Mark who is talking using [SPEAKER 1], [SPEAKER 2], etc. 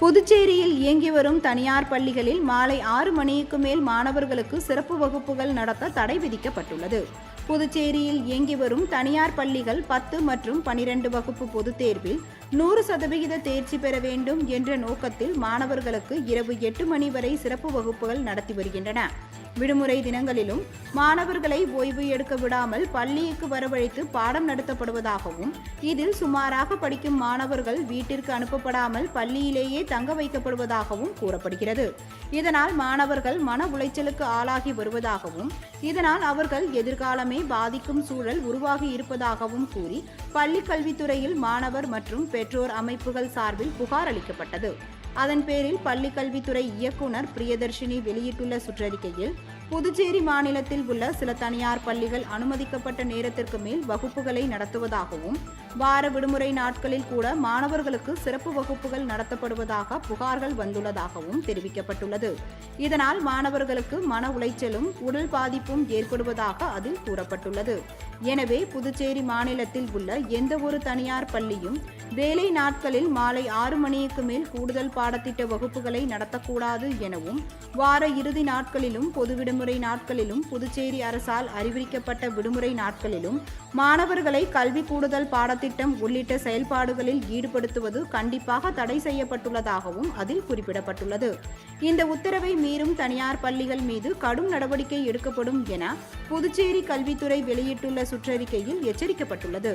[SPEAKER 1] புதுச்சேரியில் இயங்கி வரும் தனியார் பள்ளிகளில் மாலை ஆறு மணிக்கு மேல் மாணவர்களுக்கு சிறப்பு வகுப்புகள் நடத்த தடை விதிக்கப்பட்டுள்ளது. புதுச்சேரியில் இயங்கி வரும் தனியார் பள்ளிகள் பத்து மற்றும் பனிரெண்டு வகுப்பு பொதுத் தேர்வில் நூறு சதவிகித தேர்ச்சி பெற வேண்டும் என்ற நோக்கத்தில் மாணவர்களுக்கு இரவு எட்டு மணி வரை சிறப்பு வகுப்புகள் நடத்தி வருகின்றன. விடுமுறை தினங்களிலும் மாணவர்களை ஓய்வு எடுக்க விடாமல் பள்ளிக்கு வரவழைத்து பாடம் நடத்தப்படுவதாகவும் இதில் சுமாராக படிக்கும் மாணவர்கள் வீட்டிற்கு அனுப்பப்படாமல் பள்ளியிலேயே தங்க வைக்கப்படுவதாகவும் கூறப்படுகிறது. இதனால் மாணவர்கள் மன உளைச்சலுக்கு ஆளாகி வருவதாகவும் இதனால் அவர்கள் எதிர்காலமே பாதிக்கும் சூழல் உருவாகி இருப்பதாகவும் கூறி பள்ளி கல்வித்துறையில் மாணவர் மற்றும் பெற்றோர் அமைப்புகள் சார்பில் புகார் அளிக்கப்பட்டது. அதன் பேரில் பள்ளி கல்வித்துறை இயக்குனர் பிரியதர்ஷினி வெளியிட்டுள்ள சுற்றறிக்கையில் புதுச்சேரி மாநிலத்தில் உள்ள சில தனியார் பள்ளிகள் அனுமதிக்கப்பட்ட நேரத்திற்கு மேல் வகுப்புகளை நடத்துவதாகவும் வார விடுமுறை நாட்களில் கூட மாணவர்களுக்கு சிறப்பு வகுப்புகள் நடத்தப்படுவதாக புகார்கள் வந்துள்ளதாகவும் தெரிவிக்கப்பட்டுள்ளது. இதனால் மாணவர்களுக்கு மன உளைச்சலும் உடல் பாதிப்பும் ஏற்படுவதாக அதில் கூறப்பட்டுள்ளது. எனவே புதுச்சேரி மாநிலத்தில் உள்ள எந்தவொரு தனியார் பள்ளியும் வேலை நாட்களில் மாலை ஆறு மணிக்கு மேல் கூடுதல் பாடத்திட்ட வகுப்புகளை நடத்தக்கூடாது எனவும் வார இறுதி நாட்களிலும் பொது விடுமுறை நாட்களிலும் புதுச்சேரி அரசால் அறிவிக்கப்பட்ட விடுமுறை நாட்களிலும் மாணவர்களை கல்வி கூடுதல் பாடத்திட்டம் உள்ளிட்ட செயல்பாடுகளில் ஈடுபடுத்துவது கண்டிப்பாக தடை செய்யப்பட்டுள்ளதாகவும் அதில் குறிப்பிடப்பட்டுள்ளது. இந்த உத்தரவை மீறும் தனியார் பள்ளிகள் மீது கடும் நடவடிக்கை எடுக்கப்படும் என புதுச்சேரி கல்வித்துறை வெளியிட்டுள்ள சுற்றறிக்கையில் எச்சரிக்கப்பட்டுள்ளது.